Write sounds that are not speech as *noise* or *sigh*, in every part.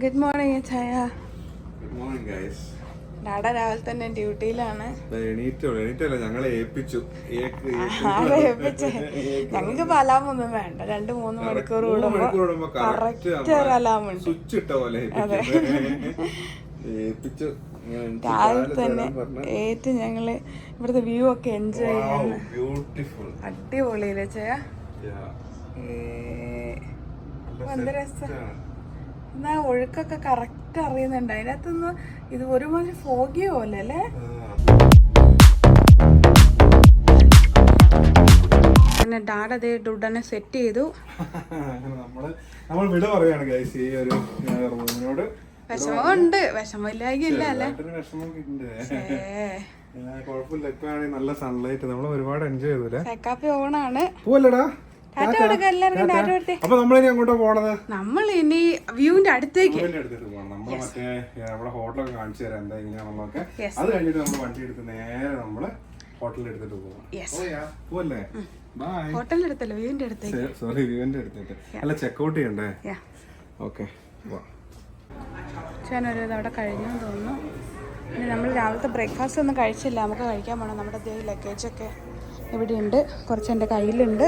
Good morning ചായ good morning guys ഡാഡ രാവിലെ തന്നെ ഡ്യൂട്ടിയിലാണ്. ഞങ്ങളെ ഏൽപ്പിച്ചു. ഞങ്ങൾക്ക് അലാം ഒന്നും വേണ്ട. രണ്ട് മൂന്ന് മണിക്കൂർ കൂടുമ്പോ കറക്റ്റ് ഒരു അലാം ഉണ്ട്. സ്വിച്ച് ഇട്ട പോലെ *laughs* ഏൽപ്പിച്ചു. രാവിലെ തന്നെ ഏറ്റ് ഞങ്ങൾ ഇവിടുത്തെ വ്യൂ ഒക്കെ എൻജോയ് beautiful. അടിപൊളിയില്ലേ ചായ എന്ത് രസം. Set ആണ്. എന്നാ ഒഴുക്കൊക്കെ കറക്റ്റ് അറിയുന്നുണ്ട്. അതിനകത്തുനിന്ന് ഇത് ഒരുമാതിരി ഫോഗിയ പോലെ അല്ലേ. പിന്നെ ഡാഡ അതേ സെറ്റ് ചെയ്തു. നമ്മൾ വിട പറയാണ് ഗൈസ് ഈ ഒരു റൂമിനോട്. അല്ലേ? വിഷമമൊക്കെ ഉണ്ട്. ഏ ആ, കുഴപ്പമില്ല. ഇപ്പൊ നല്ല സൺലൈറ്റ് നമ്മൾ ഒരുപാട് എൻജോയ് ചെയ്തു ഓണാണ് പോവല്ലടാ. അപ്പൊ നമ്മളിനി അങ്ങോട്ടാ പോണത്? നമ്മൾ ഇനി വ്യൂവിന്റെ അടുത്തേക്ക്. അടുത്തേക്ക് പോകണം നമ്മൾ മറ്റേ നമ്മുടെ ഹോട്ടലൊക്കെ കാണിച്ചു തരാം. എന്താ എങ്ങനെയാണെന്നൊക്കെ അത് കഴിഞ്ഞിട്ട് നമ്മൾ വണ്ടി എടുത്ത് നേരെ നമ്മൾ ഹോട്ടലിൽ എടുത്തിട്ട് പോകാം പോവല്ലേ? ബൈ ഹോട്ടലിന്റെ അടുത്തല്ല വ്യൂവിന്റെ അടുത്തേക്ക്. സോറി ഇവന്റെ എടുത്തിട്ട് അല്ല ചെക്കൗട്ട് ചെയ്യണ്ടേ? ഓക്കെ ഞാനൊരു അവിടെ കഴിഞ്ഞു തോന്നുന്നു. ഇനി നമ്മൾ രാവിലത്തെ ബ്രേക്ക്ഫാസ്റ്റ് ഒന്നും കഴിച്ചില്ല. നമുക്ക് കഴിക്കാൻ പോകണം നമ്മുടെ ലഗേജൊക്കെ ഇവിടെയുണ്ട്. കുറച്ച് എന്റെ കയ്യിലുണ്ട്.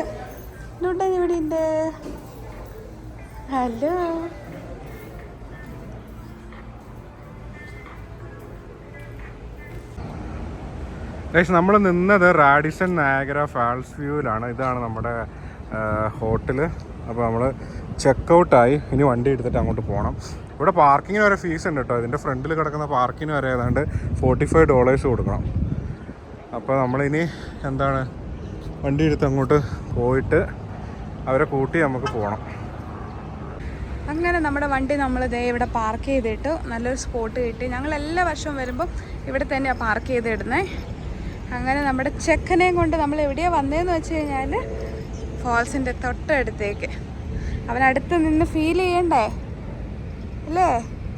ഇവിടെ ഇവിടെയുണ്ട് ഹലോ? നമ്മൾ നിന്നത് റാഡിസൺ നാഗര ഫാൾസ് വ്യൂവിലാണ്. ഇതാണ് നമ്മുടെ ഹോട്ടൽ അപ്പോൾ നമ്മൾ ചെക്കൗട്ടായി ഇനി വണ്ടി എടുത്തിട്ട് അങ്ങോട്ട് പോകണം ഇവിടെ പാർക്കിങ്ങിന് വരെ ഫീസ് ഉണ്ട് കേട്ടോ ഇതിന്റെ ഫ്രണ്ടിൽ കിടക്കുന്ന പാർക്കിങ്ങിന് വരെ ഏതാണ്ട് ഫോർട്ടി ഫൈവ് ഡോളേഴ്സ് കൊടുക്കണം. അപ്പോൾ നമ്മളിനി എന്താണ് വണ്ടി എടുത്ത് അങ്ങോട്ട് പോയിട്ട് അവരെ കൂട്ടി നമുക്ക് പോകണം അങ്ങനെ നമ്മുടെ വണ്ടി നമ്മൾ ദേ ഇവിടെ പാർക്ക് ചെയ്തിട്ട്. നല്ലൊരു സ്പോട്ട് കിട്ടി. ഞങ്ങൾ എല്ലാ വർഷവും വരുമ്പം ഇവിടെ തന്നെയാണ് പാർക്ക് ചെയ്തിടുന്നത് അങ്ങനെ നമ്മുടെ ചെക്കനെയും കൊണ്ട് നമ്മൾ എവിടെയാണ് വന്നതെന്ന് വെച്ച് കഴിഞ്ഞാൽ ഫോൾസിന്റെ തൊട്ടടുത്തേക്ക്. അവനടുത്ത് നിന്ന് ഫീൽ ചെയ്യണ്ടേ? അല്ലേ?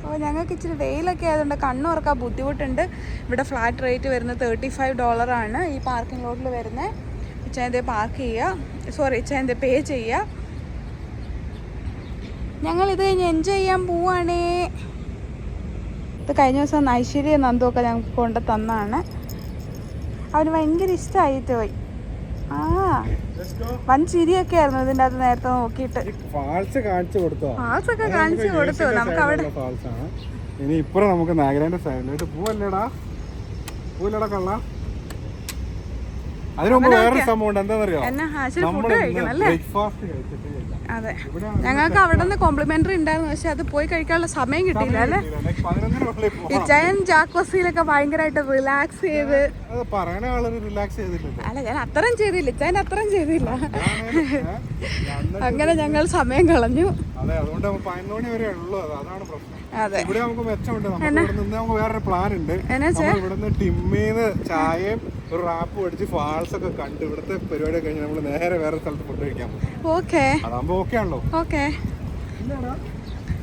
അപ്പോൾ ഞങ്ങൾക്ക് ഇച്ചിരി വെയിലൊക്കെ ആയതുകൊണ്ട് കണ്ണുറക്കാൻ ബുദ്ധിമുട്ടുണ്ട്. ഇവിടെ ഫ്ലാറ്റ് റേറ്റ് വരുന്നത് തേർട്ടി ഫൈവ് ഡോളറാണ് ഈ പാർക്കിംഗ് ലോട്ടിൽ വരുന്നത് ഇച്ചായന്തേ പാർക്ക് ചെയ്യുക. സോറി ചേന്തെ പേ ചെയ്യുക. ഞങ്ങൾ ഇത് കഴിഞ്ഞ് എൻജോയ് ചെയ്യാൻ പോവാണേ. ഇത് കഴിഞ്ഞ ദിവസം ഐശ്വര്യ നന്ദുമൊക്കെ ഞങ്ങൾക്ക് കൊണ്ട് തന്നാണ്. അവന് ഭയങ്കര ഇഷ്ടമായിട്ട് പോയി. ആ വൻ ചിരിയൊക്കെ ആയിരുന്നു ഇതിന്റെ അത് നേരത്തെ നോക്കിയിട്ട്. ഫാൾസ് കാണിച്ചു കൊടുത്തോ? ഫാൾസൊക്കെ കാണിച്ചു കൊടുത്തു. നമുക്ക് അവിടെ ഇനി ഇപ്പുറം നമുക്ക് നാഗരാന്റെ സൈഡിലോട്ട് പോവല്ലേടാ. പോവല്ലേടാ കള്ള. വേറൊരു സംഭവം എന്താണെന്നറിയോ? ബ്രേക്ക്ഫാസ്റ്റ് കഴിച്ചിട്ടില്ല അതെ. ഞങ്ങൾക്ക് അവിടെ നിന്ന് കോംപ്ലിമെന്ററി ഉണ്ടായിരുന്നു പക്ഷെ അത് പോയി കഴിക്കാനുള്ള സമയം കിട്ടിയില്ല അല്ലേ? ഈ ജയൻ ജാക്കോസിയിലൊക്കെ ഭയങ്കരമായിട്ട് റിലാക്സ് ചെയ്ത്. അല്ല ഞാൻ അത്രയും ചെയ്തില്ല ഇച്ചായൻ അത്രയും ചെയ്തില്ല. അങ്ങനെ ഞങ്ങൾ സമയം കളഞ്ഞു. അതെ അതുകൊണ്ട് പതിനൊന്ന് മണി വരെ അതാണ് പ്രശ്നം. അതെ. ഇവിടെ നമുക്ക് മെച്ചമുണ്ട്. നമുക്ക് ഇവിടെ നിന്ന് നമുക്ക് വേറൊരു പ്ലാൻ ഉണ്ട്. ടിമ്മീന്ന് ചായയും ഒരു റാപ്പ് അടിച്ച് ഫാൾസ് ഒക്കെ കണ്ട് ഇവിടുത്തെ പരിപാടി കഴിഞ്ഞ് നമ്മൾ നേരെ വേറെ സ്ഥലത്ത് ഫുഡ് കഴിക്കാൻ പോകും ഓക്കെ. അതാകുമ്പോ ഓക്കെ ആണല്ലോ. ഓക്കെ.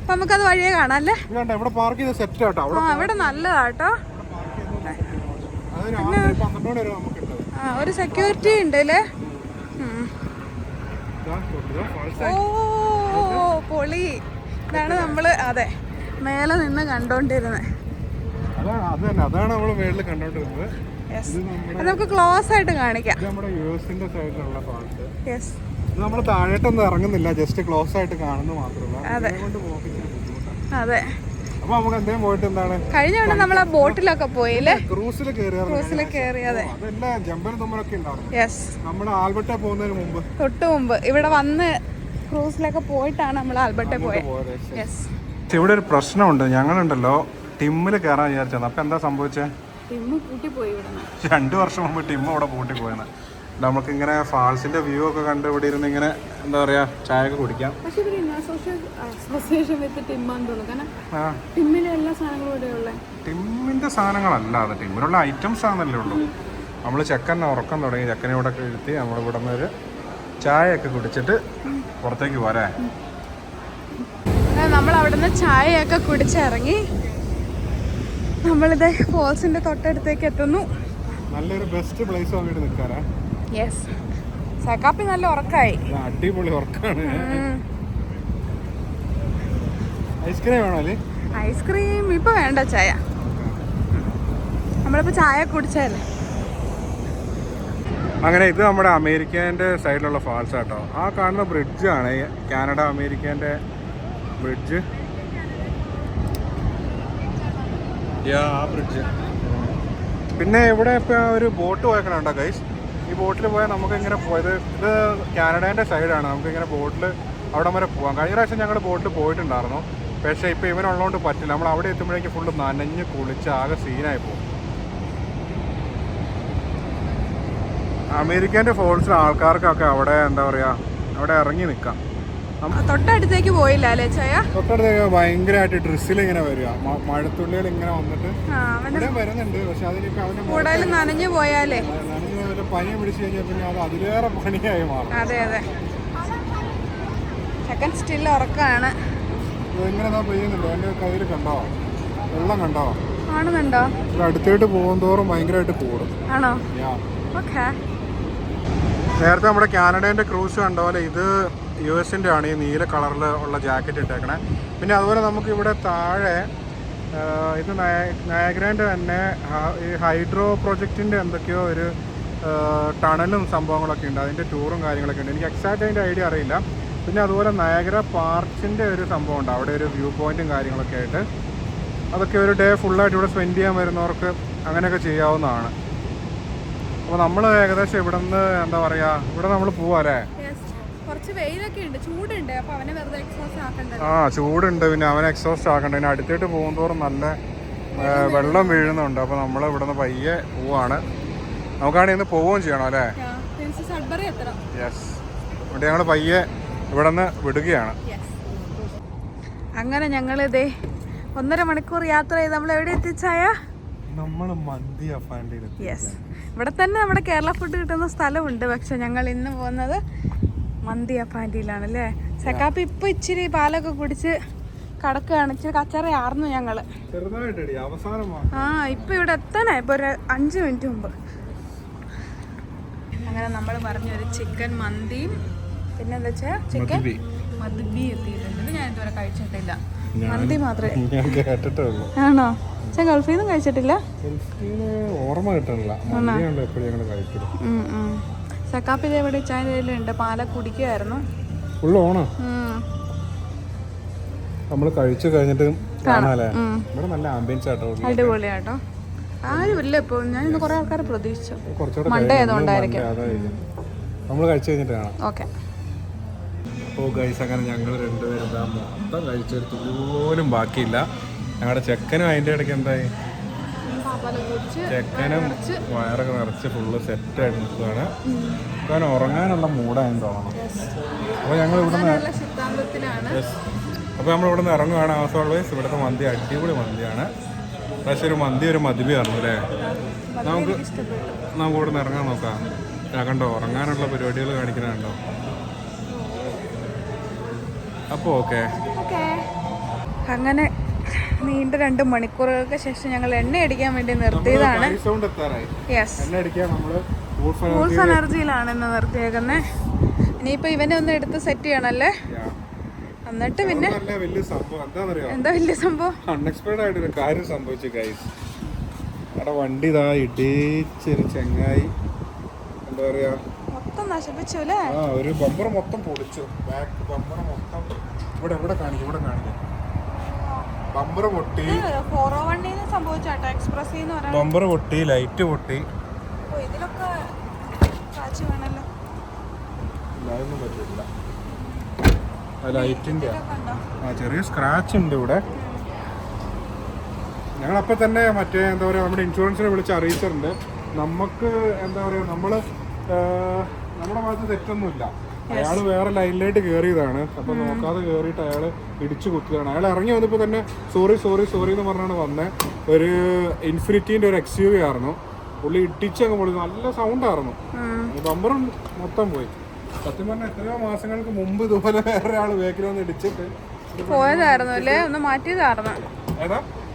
അപ്പൊ നമുക്കത് വഴിയെ കാണാം അല്ലേ? ഇവിടെ പാർക്ക് ചെയ്ത് സെറ്റ് ആട്ടോ. അവിടെ നല്ലതാട്ടോ ഒരു സെക്യൂരിറ്റി ഉണ്ട് അല്ലേ? ഓ പൊളി. ഇതാണ് നമ്മൾ അതെ മേലെ നിന്ന് കണ്ടോണ്ടിരുന്നത് അതാണ് അത് നമ്മൾ മേളിൽ കണ്ടോണ്ടിരുന്നത്. നമുക്ക് ക്ലോസ് ആയിട്ട് കാണിക്കാം. നമ്മുടെ സൈഡിലുള്ള യെസ് നമ്മൾ താഴോട്ടൊന്നും ഇറങ്ങുന്നില്ല ജസ്റ്റ് ക്ലോസ് ആയിട്ട് കാണുന്നു മാത്രമല്ല അതെ. അപ്പൊ നമുക്ക് പോയിട്ട് എന്താണ്? കഴിഞ്ഞ തവണ നമ്മൾ ആ ബോട്ടിലൊക്കെ പോയില്ലേ ക്രൂസിൽ ക്രൂസിൽ അതെ. അതെല്ലാം ജമ്പലും ഉണ്ടാവും യെസ് നമ്മുടെ ആൽബർട്ട പോകുന്നതിന് മുമ്പ്. തൊട്ട് മുമ്പ്. ഇവിടെ വന്ന് ക്രൂസിലൊക്കെ പോയിട്ടാണ് നമ്മൾ ആൽബർട്ടെ പോയത് യെസ് ഇവിടെ ഒരു പ്രശ്നമുണ്ട്. ഞങ്ങളുണ്ടല്ലോ ടിമ്മിൽ കയറാൻ വിചാരിച്ചത്. അപ്പൊ എന്താ സംഭവിച്ചത് രണ്ടു വർഷം മുമ്പ് ടിമ്മ അവിടെ പൂട്ടി പോയാണ് നമുക്ക് ഇങ്ങനെ ഫാൾസിന്റെ വ്യൂ ഒക്കെ കണ്ട് ഇവിടെ ഇരുന്ന് ഇങ്ങനെ എന്താ പറയാ ചായ ഒക്കെ കുടിക്കാം ടിമ്മിന്റെ സാധനങ്ങളല്ല അത് ടിമ്മിലുള്ള ഐറ്റംസ് ആണല്ലേ ഉള്ളൂ. നമ്മൾ ചെക്കനെ ഉറക്കം തുടങ്ങി ചെക്കനെ ഇവിടെ ഇരുത്തി നമ്മൾ ഇവിടെ നിന്ന് ഒരു ചായയൊക്കെ കുടിച്ചിട്ട് പുറത്തേക്ക് പോരാ. നമ്മൾ അവിടുന്ന് ചായയൊക്കെ കുടിച്ചിറങ്ങി നമ്മളിത് ഫോൾസിന്റെ തൊട്ടടുത്തേക്ക് എത്തുന്നു. നല്ലൊരു ബെസ്റ്റ് പ്ലേസ് നോക്കിയിട്ട് നിൽക്കാറാ യെസ് സക്കാപ്പി നല്ല ഉറക്കായി. അടിപൊളി ഉറക്കാണ്. ഐസ്ക്രീം വേണോ ഐസ്ക്രീം ഇപ്പൊ വേണ്ട ചായ. നമ്മളിപ്പോ ചായ കുടിച്ചല്ലേ അങ്ങനെ ഇത് നമ്മുടെ അമേരിക്കേന്റെ സൈഡിലുള്ള ഫാൾസ് ആട്ടോ ആ കാണുന്ന ബ്രിഡ്ജാണ് കാനഡ അമേരിക്കേന്റെ ബ്രിഡ്ജ് ആ ബ്രിഡ്ജ് പിന്നെ ഇവിടെ ഇപ്പോൾ ഒരു ബോട്ട് പോയക്കണുണ്ടോ ഗൈസ് ഈ ബോട്ടിൽ പോയാൽ നമുക്ക് ഇങ്ങനെ പോയത് ഇത് കാനഡേന്റെ സൈഡാണ്. നമുക്ക് ഇങ്ങനെ ബോട്ടിൽ അവിടെ വരെ പോകാം കഴിഞ്ഞ പ്രാവശ്യം ഞങ്ങൾ ബോട്ടിൽ പോയിട്ടുണ്ടായിരുന്നു. പക്ഷേ ഇപ്പോൾ ഇവനുള്ളതുകൊണ്ട് പറ്റില്ല. നമ്മൾ അവിടെ എത്തുമ്പോഴേക്കും ഫുള്ള് നനഞ്ഞ് കുളിച്ച് ആകെ സീനായി പോകും. അമേരിക്കന്റെ ഫോൾസിൽ ആൾക്കാർക്കൊക്കെ അവിടെ എന്താ പറയുക അവിടെ ഇറങ്ങി നിൽക്കാം തൊട്ടടുത്തേക്ക് പോയില്ല അല്ലേ ചായ? തൊട്ടടുത്തേക്ക് ഭയങ്കരമായിട്ട് ഡ്രസ്സിൽ ഇങ്ങനെ വരിക. മഴത്തുള്ളികൾ ഇങ്ങനെ വന്നിട്ട് ഇവിടെ വരുന്നുണ്ട്. പക്ഷെ അതിനിപ്പോൾ അവന് കൂടുതൽ നനഞ്ഞു പോയാലേ. നനഞ്ഞു പനി പിടിച്ചു കഴിഞ്ഞാൽ പിന്നെ അത് അതിലേറെ പണിയായി മാറും. അതെ അതെ. സെക്കൻഡ് സ്റ്റിൽ ഉറക്കാണ്. ഇങ്ങനെ പെയ്യുന്നുണ്ടോ? എന്റെ കയ്യിൽ കണ്ടോ? വെള്ളം കണ്ടോ? കാണുന്നുണ്ടോ അടുത്തോട്ട് പോകുന്തോറും ഭയങ്കരമായിട്ട് കൂടും. ആണോ? ഓക്കെ നേരത്തെ നമ്മുടെ കാനഡേന്റെ ക്രൂസ് കണ്ട പോലെ ഇത് യു എസിന്റെ ആണ് ഈ നീല കളറിൽ ഉള്ള ജാക്കറ്റ് ഇട്ടേക്കണേ. പിന്നെ അതുപോലെ നമുക്ക് ഇവിടെ താഴെ ഇത് നയഗ്രാന്റെ തന്നെ ഈ ഹൈഡ്രോ പ്രൊജക്റ്റിന്റെ എന്തൊക്കെയോ ഒരു ടണലും സംഭവങ്ങളൊക്കെ ഉണ്ട്. അതിന്റെ ടൂറും കാര്യങ്ങളൊക്കെ ഉണ്ട്. എനിക്ക് എക്സാക്റ്റ് അതിന്റെ ഐഡിയ അറിയില്ല. പിന്നെ അതുപോലെ നയഗ്ര പാർക്സിന്റെ ഒരു സംഭവം ഉണ്ട്. അവിടെ ഒരു വ്യൂ പോയിന്റും കാര്യങ്ങളൊക്കെ ആയിട്ട്. അതൊക്കെ ഒരു ഡേ ഫുള്ളായിട്ട് ഇവിടെ സ്പെൻഡ് ചെയ്യാൻ വരുന്നവർക്ക് അങ്ങനെയൊക്കെ ചെയ്യാവുന്നതാണ്. അപ്പോൾ നമ്മൾ ഏകദേശം ഇവിടെ നിന്ന് എന്താ പറയുക ഇവിടെ നമ്മൾ പോവാല്ലേ? കുറച്ച് വെയിലൊക്കെ ഉണ്ട് ചൂടുണ്ട് അപ്പൊ അവനെ വെറുതെ എക്സോസ് ആക്കണ്ടത് ആ ചൂടുണ്ട് പിന്നെ അവൻ എക്സോസ്റ്റ് ആക്കണ്ട. പിന്നെ അടുത്തേട്ട് പോകുന്തോറും നല്ല വെള്ളം വീഴുന്നുണ്ട്. അപ്പോൾ നമ്മൾ ഇവിടെ നിന്ന് പയ്യെ പോവാണ്. നമുക്കാണെങ്കിൽ ഇന്ന് പോവുകയും ചെയ്യണം അല്ലേ? യെസ് എന്നിട്ട് ഞങ്ങൾ പയ്യെ ഇവിടെ നിന്ന് വിടുകയാണ്. അങ്ങനെ ഞങ്ങളിതേ ഇതേ ഒന്നര മണിക്കൂർ യാത്ര ചെയ്ത് നമ്മൾ എവിടെ എത്തിച്ചായ നമ്മൾ മന്തി യെസ് ഇവിടെ തന്നെ നമ്മുടെ കേരള ഫുഡ് കിട്ടുന്ന സ്ഥലമുണ്ട്. പക്ഷെ ഞങ്ങൾ ഇന്ന് പോകുന്നത് മന്തി അപ്പാന്റിയിലാണ് അല്ലേ സക്കാപ്പി ഇപ്പൊ ഇച്ചിരി പാലൊക്കെ കുടിച്ച് കടക്കുകയാണ്. ഇച്ചിരി കച്ചറയാർന്നു ഞങ്ങൾ. ആ ഇപ്പൊ ഇവിടെ എത്താനായി ഇപ്പൊ ഒരു അഞ്ച് മിനിറ്റ് മുമ്പ്. അങ്ങനെ നമ്മൾ പറഞ്ഞ ഒരു ചിക്കൻ മന്തിയും പിന്നെ എന്താ വെച്ചാ ചിക്കൻ മദ്ബി. എത്തിയിട്ടുണ്ട്. ഞാൻ ഇതുവരെ കഴിച്ചിട്ടില്ല. മന്തി മാത്രമേ. ആണോ? ഞാൻ ഗൾഫിൽ നിന്നും കഴിച്ചിട്ടില്ല? ഓർമ്മ കിട്ടണില്ല. സക്കാപ്പിൽ എവിടെ ഞങ്ങൾ ഉണ്ട് പാല ഓണാ? ഉം. നമ്മൾ കഴിച്ചു കഴിഞ്ഞിട്ട് കാണാല്ലേ. ഇവിടെ നല്ല ആംബിയൻസ് ആട്ടോ അടിപൊളിയാട്ടോ. ആരുമില്ല ഇപ്പൊ. ഞാൻ ഇന്ന് കുറെ ആൾക്കാരെ പ്രതീക്ഷിച്ചു. ആയതുകൊണ്ടായിരിക്കും. നമ്മൾ കഴിച്ചു കഴിഞ്ഞിട്ട് കാണാം. ഓക്കെ. ഓ ഗൈസ് അങ്ങനെ ഞങ്ങൾ രണ്ടുപേരും മൊത്തം കഴിച്ചൊരു പോലും ബാക്കിയില്ല. ഞങ്ങളുടെ ചെക്കനും അതിന്റെ ഇടയ്ക്ക് എന്തായി? ചെക്കനും വയറൊക്കെ നിറച്ച് ഫുള്ള് സെറ്റ് ആയിട്ട് നിൽക്കുകയാണ് കാരണം ഉറങ്ങാനുള്ള മൂടായെന്ന് തോന്നണം. അപ്പോൾ ഞങ്ങൾ ഇവിടെ നിന്ന് അപ്പോൾ നമ്മൾ ഇവിടെ നിന്ന് ഇറങ്ങുകയാണ് ആസ് ഓൾവേസ് ഇവിടുത്തെ മന്തി അടിപൊളി മന്തിയാണ്. പക്ഷെ ഒരു മന്തി ഒരു മതിബി ആയിരുന്നു അല്ലേ? നമുക്ക് നമുക്ക് ഇവിടെ നിന്ന് ഇറങ്ങാൻ നോക്കാം. കണ്ടോ ഉറങ്ങാനുള്ള പരിപാടികൾ കാണിക്കുന്നുണ്ടോ? അപ്പോൾ ഓക്കെ ഓക്കെ അങ്ങനെ നീണ്ട രണ്ട് മണിക്കൂറുകൾക്ക് ശേഷം ഞങ്ങൾ എണ്ണ അടിക്കാൻ വേണ്ടി നിർത്തിയതാണ്. യെസ് ഫുൾസ് എനർജിയിലാണ് ഇന്ന് നിർത്തിയേക്കുന്നത് ഇനിയിപ്പോ ഇവനെ ഒന്ന് എടുത്ത് സെറ്റ് ചെയ്യണല്ലേ? എന്നിട്ട് പിന്നെ? എന്താ വലിയ സംഭവം? അൺഎക്സ്പെക്ടഡ് ആയിട്ട് ഒരു കാര്യം സംഭവിച്ചു ഗൈസ് അവിടെ വണ്ടി ഇതാ ഇടിച്ചൊരു ചെങ്ങായി. എന്താ പറയാ? മൊത്തം നശിപ്പിച്ചു അല്ലേ ആ ഒരു ബമ്പർ മൊത്തം പൊളിച്ചു. ബാക്ക് ബമ്പർ മൊത്തം. ഇവിടെ ഇവിടെ കാണിക്കും? ഇവിടെ കാണിക്കും. ബമ്പർ പൊട്ടി. ഫോർ ഓ വണ്ണിന്ന് സംഭവിച്ചാട്ടോ എക്സ്പ്രസ് എന്ന് പറയാൻ ബമ്പർ പൊട്ടി ലൈറ്റ് പൊട്ടി. ഇതിലൊക്കെ കാച്ചി വേണല്ലോ. പറ്റില്ല. ലൈറ്റിന്റെ. ആ ചെറിയ സ്ക്രാച്ച് ഉണ്ട് ഇവിടെ. ഞങ്ങൾ അപ്പോൾ തന്നെ മറ്റേ എന്താ പറയുക നമ്മുടെ ഇൻഷുറൻസിനെ വിളിച്ച് അറിയിച്ചിട്ടുണ്ട്. നമുക്ക് എന്താ പറയുക നമ്മൾ നമ്മുടെ ഭാഗത്ത് തെറ്റൊന്നുമില്ല. അയാൾ വേറെ ലൈനിലായിട്ട് കയറിയതാണ് അപ്പൊ നോക്കാതെ കയറിയിട്ട് അയാൾ ഇടിച്ചു കുത്തിയതാണ് അയാൾ ഇറങ്ങി വന്നപ്പോൾ തന്നെ സോറി സോറി സോറി എന്ന് പറഞ്ഞാണ് വന്നത് ഒരു ഇൻഫിനിറ്റിന്റെ ഒരു എക്സ് യു വി ആയിരുന്നു. പുള്ളി ഇടിച്ചങ്ങ് പൊളി നല്ല സൗണ്ട് ആയിരുന്നു. ബമ്പറും മൊത്തം പോയി. സത്യം പറഞ്ഞാൽ എത്രയോ മാസങ്ങൾക്ക് മുമ്പ് ഇതുപോലെ വേറെ ആൾ വേക്കിൽ വന്ന് ഇടിച്ചിട്ട് പോയതായിരുന്നു അല്ലേ? ഒന്ന് മാറ്റിയതായിരുന്നു.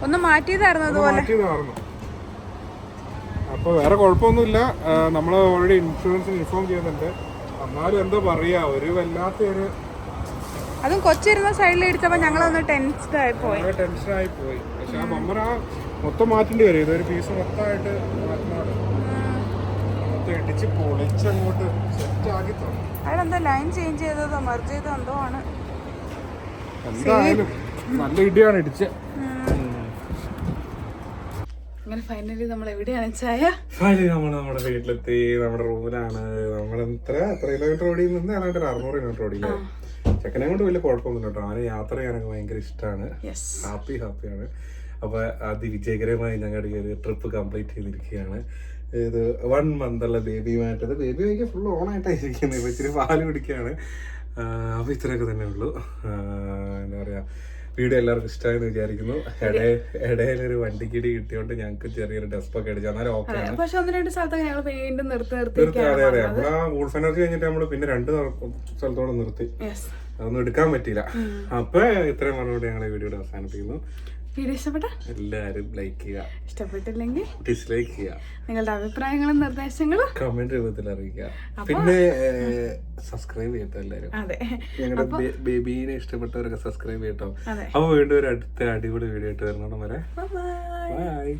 ഒന്ന് മാറ്റിയതായിരുന്നു അതുപോലെ. മാറ്റിയതായിരുന്നു. അപ്പോൾ വേറെ കുഴപ്പമൊന്നുമില്ല. നമ്മൾ ഓൾറെഡി ഇൻഷുറൻസിന് ഇൻഫോം ചെയ്യുന്നുണ്ട്. എന്നാലും എന്താ പറയാ ഒരു വല്ലാത്ത ഒരു അതും കൊച്ചിരുന്ന സൈഡിൽ എടുത്തപ്പോ ഞങ്ങളൊന്ന് ടെൻസ്ഡ് ആയി പോയി. ടെൻഷനായി പോയി. പക്ഷെ ആ ബമ്പർ ആ മൊത്തം മാറ്റേണ്ടി വരും. ഇതൊരു പീസ് മൊത്തമായിട്ട് മാറ്റണം മൊത്തം ഇടിച്ച് പൊളിച്ചങ്ങോട്ട് സെറ്റ് ആക്കി തന്നു. അതിലെന്തോ ലൈൻ ചേഞ്ച് ചെയ്തതോ മെർജ് ചെയ്തോ എന്തോ ആണ്. എന്തായാലും നല്ല ഇടിയാണ് ഇടിച്ച് അങ്ങനെ ഫൈനലി നമ്മൾ എവിടെയാണ് ചായ? ഫൈനലി നമ്മൾ നമ്മുടെ വീട്ടിലെത്തി നമ്മുടെ റൂമിലാണ്. നമ്മൾ എത്ര എത്ര കിലോമീറ്റർ ഓടി നിന്ന് ഏതാണ്ട് ഒരു അറുന്നൂറ് കിലോമീറ്റർ ഓടിയില്ലേ? ചെക്കനെ കൊണ്ട് വലിയ കുഴപ്പമൊന്നും കേട്ടോ. അവന് യാത്ര ചെയ്യാനൊക്കെ ഭയങ്കര ഇഷ്ടമാണ് ഹാപ്പി ഹാപ്പിയാണ് അപ്പൊ അത് വിജയകരമായി ഞങ്ങളുടെ ഈ ഒരു ട്രിപ്പ് കംപ്ലീറ്റ് ചെയ്തിരിക്കുകയാണ്. ഇത് വൺ മന്തുള്ള ബേബിയുമായിട്ട് ബേബി ഭയങ്കര ഫുൾ ഓണായിട്ടാണ് ഇരിക്കുന്നത്. ഇപ്പൊ ഇച്ചിരി പാൽ കുടിക്കുകയാണ്. അപ്പോൾ ഇത്രയൊക്കെ തന്നെ ഉള്ളൂ. എന്താ പറയുക വീഡിയോ എല്ലാവർക്കും ഇഷ്ടമായെന്ന് വിചാരിക്കുന്നു. ഇടയിലൊരു വണ്ടിക്കിടി കിട്ടിയോണ്ട് ഞങ്ങൾക്ക് ചെറിയൊരു ഡെസ്പൊക്കെ അടിച്ചു എന്നാലും ഓക്കെ പക്ഷെ ഒന്ന് രണ്ട് സ്ഥലത്തൊക്കെ ഞങ്ങൾ വീണ്ടും നിർത്തി നിർത്തി അതെ അതെ. നമ്മൾ ആ വൂൾഫ് എനർജി കഴിഞ്ഞിട്ട് നമ്മൾ പിന്നെ രണ്ട് സ്ഥലത്തോടെ നിർത്തി. അതൊന്നും എടുക്കാൻ പറ്റിയില്ല. അപ്പൊ ഇത്രയും പറഞ്ഞുകൊണ്ട് ഞങ്ങൾ വീഡിയോ അവസാനിപ്പിക്കുന്നു. വീഡിയോ ഇഷ്ടപ്പെട്ട? എല്ലാവരും ലൈക്ക് ചെയ്യുക. ഇഷ്ടപ്പെട്ടില്ലെങ്കിൽ ഡിസ്ലൈക്ക് ചെയ്യുക. നിങ്ങളുടെ അഭിപ്രായങ്ങളും നിർദ്ദേശങ്ങളും കമന്റ് രൂപത്തിൽ അറിയിക്കുക. പിന്നെ സബ്സ്ക്രൈബ് ചെയ്യട്ടോ എല്ലാവരും ഞങ്ങളുടെ ബേബീനെ ഇഷ്ടപ്പെട്ടവരൊക്കെ സബ്സ്ക്രൈബ് ചെയ്യട്ടോ. അപ്പൊ വീണ്ടും ഒരു അടുത്ത അടിപൊളി വീഡിയോ ആയിട്ട് വരണം വരെ. ബൈ